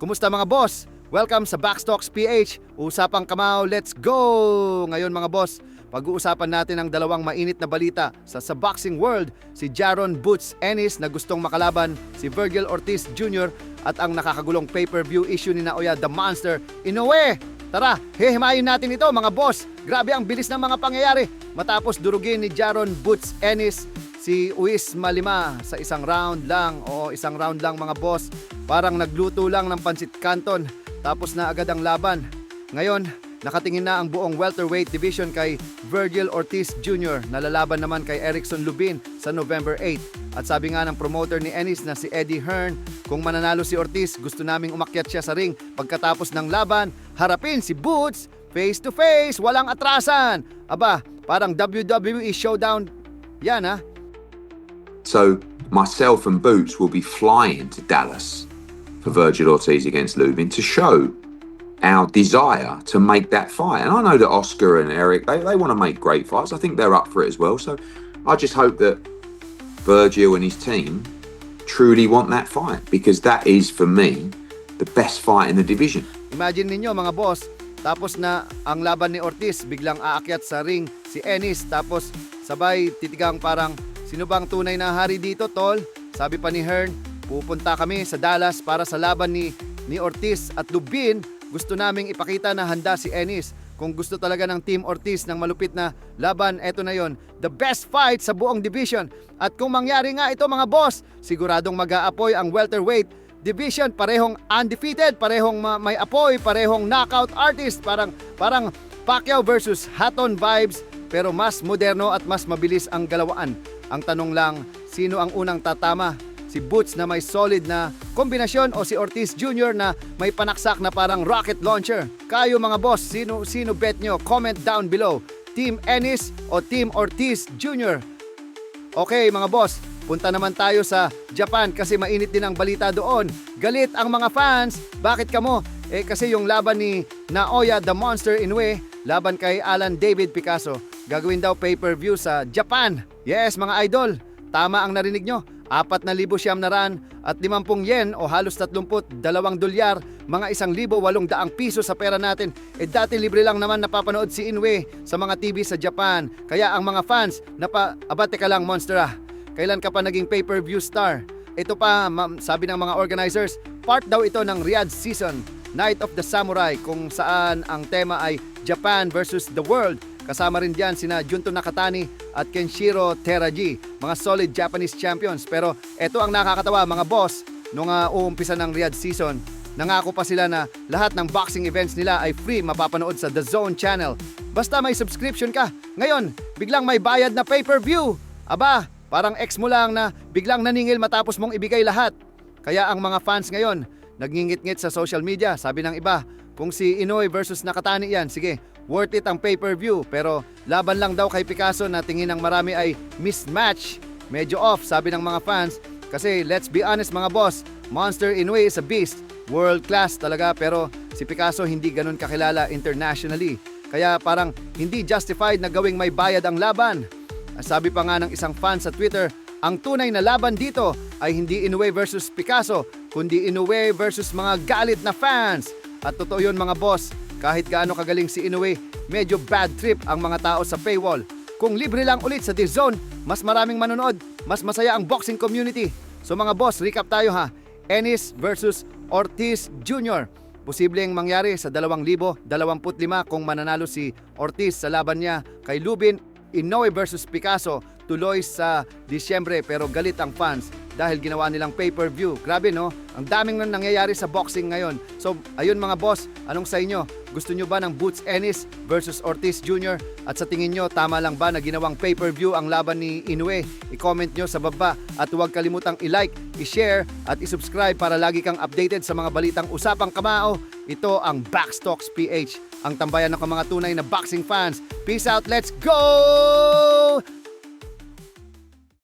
Kumusta mga boss? Welcome sa Backstocks PH. Usapang kamao, let's go! Ngayon mga boss, pag-uusapan natin ang dalawang mainit na balita sa sa boxing world, si Jaron Boots Ennis na gustong makalaban si Virgil Ortiz Jr. at ang nakakagulong pay-per-view issue ni Naoya The Monster Inoue. Tara, hihimayin natin ito mga boss. Grabe ang bilis ng mga pangyayari. Matapos durugin ni Jaron Boots Ennis si Uis Malima sa isang round lang. Oo, isang round lang mga boss. Parang nagluto lang ng pansit canton. Tapos na agad ang laban. Ngayon, nakatingin na ang buong welterweight division kay Virgil Ortiz Jr. Nalalaban naman kay Erickson Lubin sa November 8. At sabi nga ng promoter ni Ennis na si Eddie Hearn, kung mananalo si Ortiz, gusto naming umakyat siya sa ring pagkatapos ng laban, harapin si Boots face to face, walang atrasan. Aba, parang WWE showdown. Yan ha. So myself and Boots will be flying to Dallas for Virgil Ortiz against Lubin to show our desire to make that fight. And I know that Oscar and Eric, they, they want to make great fights. I think they're up for it as well. So I just hope that Virgil and his team truly want that fight because that is, for me, the best fight in the division. Imagine ninyo mga boss, tapos na ang laban ni Ortiz, biglang aakyat sa ring si Ennis, tapos sabay titigang parang, sino bang tunay na hari dito, tol? Sabi pa ni Hearn, pupunta kami sa Dallas para sa laban ni, ni Ortiz at Lubin, gusto naming ipakita na handa si Ennis. Kung gusto talaga ng Team Ortiz ng malupit na laban, eto na yon. The best fight sa buong division. At kung mangyari nga ito mga boss, siguradong mag-aapoy ang welterweight division parehong undefeated, parehong ma- may apoy, parehong knockout artist, parang parang Pacquiao versus Hatton vibes pero mas moderno at mas mabilis ang galawaan. Ang tanong lang, sino ang unang tatama? Si Boots na may solid na kombinasyon o si Ortiz Jr. na may panaksak na parang rocket launcher? Kayo mga boss, sino sino bet nyo? Comment down below. Team Ennis o Team Ortiz Jr. Okay mga boss, punta naman tayo sa Japan kasi mainit din ang balita doon. Galit ang mga fans. Bakit kamo? Eh kasi yung laban ni Naoya the Monster Inoue laban kay Alan David Picasso. Gagawin daw pay-per-view sa Japan. Yes mga idol, tama ang narinig nyo. 4,000 siyam na ran at 50 yen o halos 32 dolyar, mga 1,800 piso sa pera natin. Eh dati libre lang naman napapanood si Inoue sa mga TV sa Japan. Kaya ang mga fans, napa, abate ka lang Monster ah. Kailan ka pa naging pay-per-view star? Ito pa, sabi ng mga organizers, part daw ito ng Riyadh season, Night of the Samurai, kung saan ang tema ay Japan versus the World. Kasama rin diyan sina Junto Nakatani at Kenshiro Teraji, mga solid Japanese champions. Pero ito ang nakakatawa mga boss, nung uh, uumpisa ng Riyadh season, nangako pa sila na lahat ng boxing events nila ay free mapapanood sa The Zone channel. Basta may subscription ka. Ngayon, biglang may bayad na pay-per-view. Aba, parang ex mo lang na biglang naningil matapos mong ibigay lahat. Kaya ang mga fans ngayon, nagngingit-ngit sa social media. Sabi ng iba, kung si Inoue versus Nakatani yan, sige, worth it ang pay-per-view. Pero laban lang daw kay Picasso na tingin ng marami ay mismatch. Medyo off, sabi ng mga fans. Kasi let's be honest mga boss, Monster Inoue is a beast. World class talaga pero si Picasso hindi ganun kakilala internationally. Kaya parang hindi justified na gawing may bayad ang laban. Sabi pa nga ng isang fan sa Twitter, ang tunay na laban dito ay hindi Inoue versus Picasso, kundi Inoue versus mga galit na fans. At totoo yun mga boss, kahit gaano kagaling si Inoue, medyo bad trip ang mga tao sa paywall. Kung libre lang ulit sa Zone, mas maraming manonood, mas masaya ang boxing community. So mga boss, recap tayo ha. Ennis versus Ortiz Jr. Posibleng mangyari sa 2025 kung mananalo si Ortiz sa laban niya kay Lubin Inoue versus Picasso tuloy sa Disyembre pero galit ang fans dahil ginawa nilang pay-per-view. Grabe no? Ang daming nang nangyayari sa boxing ngayon. So ayun mga boss, anong sa inyo? Gusto nyo ba ng Boots Ennis versus Ortiz Jr.? At sa tingin nyo, tama lang ba na ginawang pay-per-view ang laban ni Inoue? I-comment nyo sa baba at huwag kalimutang i-like, i-share at i-subscribe para lagi kang updated sa mga balitang usapang kamao. Ito ang Backstocks PH, ang tambayan ng mga tunay na boxing fans. Peace out, let's go!